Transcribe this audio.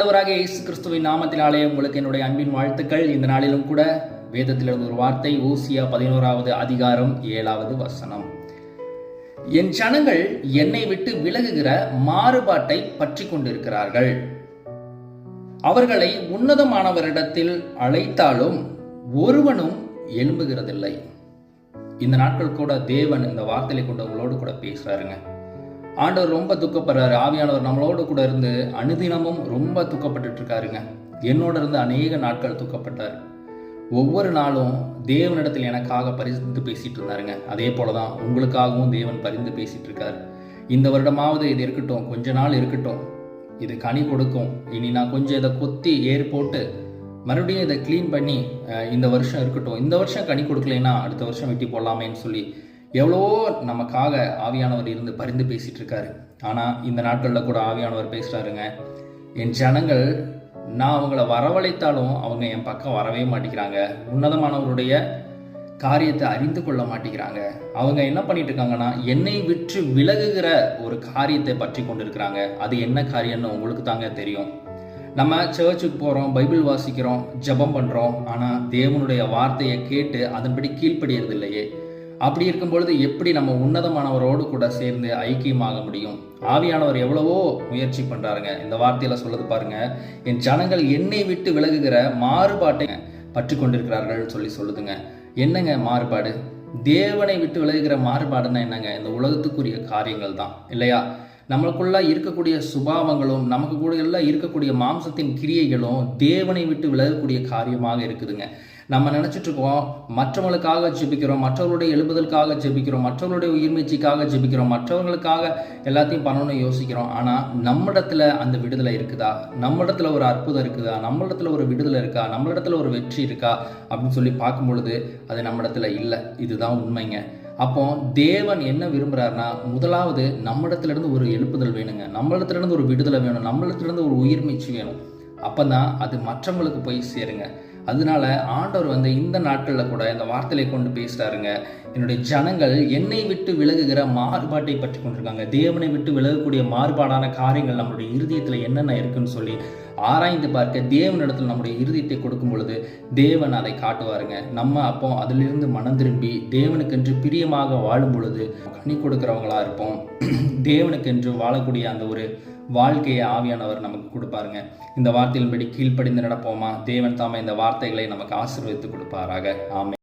ஆண்டவராக இயேசு கிறிஸ்துவின் நாமத்தினாலே உங்களுக்கு என்னுடைய அன்பின் வாழ்த்துக்கள். இந்த நாளிலும் கூட வேதத்திலிருந்து ஒரு வார்த்தை ஓசியா பதினோராவது அதிகாரம் ஏழாவது வசனம். என் ஜனங்கள் என்னை விட்டு விலகுகிற மாறுபாட்டை பற்றி கொண்டிருக்கிறார்கள். அவர்களை உன்னதமானவரிடத்தில் அழைத்தாலும் ஒருவனும் எழும்புகிறதில்லை. இந்த நாட்கள் கூட தேவன் இந்த வார்த்தையை கொண்டு உங்களோடு கூட பேசுறாருங்க. ஆண்டவர் ரொம்ப துக்கப்படுறாரு. ஆவியானவர் நம்மளோட கூட இருந்து அனுதினமும் ரொம்ப துக்கப்பட்டுட்டு இருக்காருங்க என்னோட இருந்து அநேக நாட்கள் துக்கப்பட்டார். ஒவ்வொரு நாளும் தேவனிடத்தில் எனக்காக பரிந்து பேசிட்டு இருந்தாருங்க அதே போல தான் உங்களுக்காகவும் தேவன் பரிந்து பேசிட்டு இருக்காரு இந்த வருடமாவது இது இருக்கட்டும் கொஞ்ச நாள் இருக்கட்டும். இது கனி கொடுக்கும். இனி நான் கொஞ்சம் இதை கொத்தி ஏர் போட்டு மறுபடியும் இதை க்ளீன் பண்ணி இந்த வருஷம் இருக்கட்டும். இந்த வருஷம் கனி கொடுக்கலைன்னா அடுத்த வருஷம் வெட்டி போடலாமேன்னு சொல்லி எவ்வளோ நமக்காக ஆவியானவர் இருந்து பரிந்து பேசிட்டு இருக்காரு ஆனால் இந்த நாட்களில் கூட ஆவியானவர் பேசுகிறாருங்க என் ஜனங்கள் நான் அவங்கள வரவழைத்தாலும் அவங்க என் பக்கம் வரவே மாட்டேங்கிறாங்க. உன்னதமானவருடைய காரியத்தை அறிந்து கொள்ள மாட்டேங்கிறாங்க. அவங்க என்ன பண்ணிட்டு இருக்காங்கன்னா என்னை விற்று விலகுகிற ஒரு காரியத்தை பற்றி கொண்டிருக்கிறாங்க. அது என்ன காரியம்னு உங்களுக்கு தாங்க தெரியும். நம்ம சர்ச்சுக்கு போகிறோம் பைபிள் வாசிக்கிறோம் ஜெபம் பண்ணுறோம் ஆனால் தேவனுடைய வார்த்தையை கேட்டு அதன்படி கீழ்ப்படியறது இல்லையே அப்படி இருக்கும் பொழுது எப்படி நம்ம உன்னதமானவரோடு கூட சேர்ந்து ஐக்கியமாக முடியும்? ஆவியானவர் எவ்வளவோ முயற்சி பண்றாருங்க. இந்த வார்த்தையில சொல்லுது பாருங்க. என் ஜனங்கள் என்னை விட்டு விலகுகிற மாறுபாட்டை பற்றி கொண்டிருக்கிறார்கள் சொல்லி சொல்லுதுங்க. என்னங்க மாறுபாடு? தேவனை விட்டு விலகுகிற மாறுபாடுன்னா என்னங்க? இந்த உலகத்துக்குரிய காரியங்கள் தான் இல்லையா? நம்மளுக்குள்ள இருக்கக்கூடிய சுபாவங்களும் நமக்கு கூட எல்லாம் இருக்கக்கூடிய மாம்சத்தின் கிரியைகளும் தேவனை விட்டு விலகக்கூடிய காரியமாக இருக்குதுங்க. நம்ம நினச்சிட்டு இருக்கோம் மற்றவங்களுக்காக ஜெபிக்கிறோம் மற்றவர்களுடைய எழுப்புதலுக்காக ஜெபிக்கிறோம் மற்றவர்களுடைய உயிர்மீச்சிக்காக ஜெபிக்கிறோம் மற்றவங்களுக்காக எல்லாத்தையும் பண்ணணும்னு யோசிக்கிறோம். ஆனால் நம்மிடத்துல அந்த விடுதலை இருக்குதா? நம்மிடத்துல ஒரு அற்புதம் இருக்குதா? நம்மளிடத்துல ஒரு விடுதலை இருக்கா? நம்மளிடத்துல ஒரு வெற்றி இருக்கா? அப்படின்னு சொல்லி பார்க்கும் பொழுது அது நம்மிடத்துல இல்லை. இதுதான் உண்மைங்க. அப்போ தேவன் என்ன விரும்புகிறாருன்னா முதலாவது நம்மளிடத்துலேருந்து ஒரு எழுப்புதல் வேணுங்க. நம்மளிடத்துலேருந்து ஒரு விடுதலை வேணும். நம்மளிடத்துலேருந்து ஒரு உயிர்மீச்சு வேணும். அப்போ தான் அது மற்றவங்களுக்கு போய் சேருங்க. அதனால ஆண்டவர் வந்து இந்த நாட்களில் கூட இந்த வார்த்தையை கொண்டு பேசுறாருங்க. என்னுடைய ஜனங்கள் என்னை விட்டு விலகுகிற மாறுபாட்டை பற்றி கொண்டிருக்காங்க. தேவனை விட்டு விலகக்கூடிய மாறுபாடான காரியங்கள் நம்மளுடைய இருதயத்தில் என்னென்ன இருக்குன்னு சொல்லி ஆராய்ந்து பார்க்க தேவனிடத்தில் நம்முடைய இருதயத்தை கொடுக்கும் பொழுது தேவன் அதை காட்டுவாருங்க. நம்ம அப்போ அதிலிருந்து மனம் திரும்பி தேவனுக்கென்று பிரியமாக வாழும் பொழுது கண்ணி கொடுக்குறவங்களா இருப்போம். தேவனுக்கென்று வாழக்கூடிய அந்த ஒரு வாழ்க்கையை ஆவியானவர் நமக்கு கொடுப்பாருங்க. இந்த வார்த்தையின்படி கீழ்ப்படிந்து நடப்போமா? தேவன் தாமே இந்த வார்த்தைகளை நமக்கு ஆசீர்வதித்து கொடுப்பாராக. ஆமை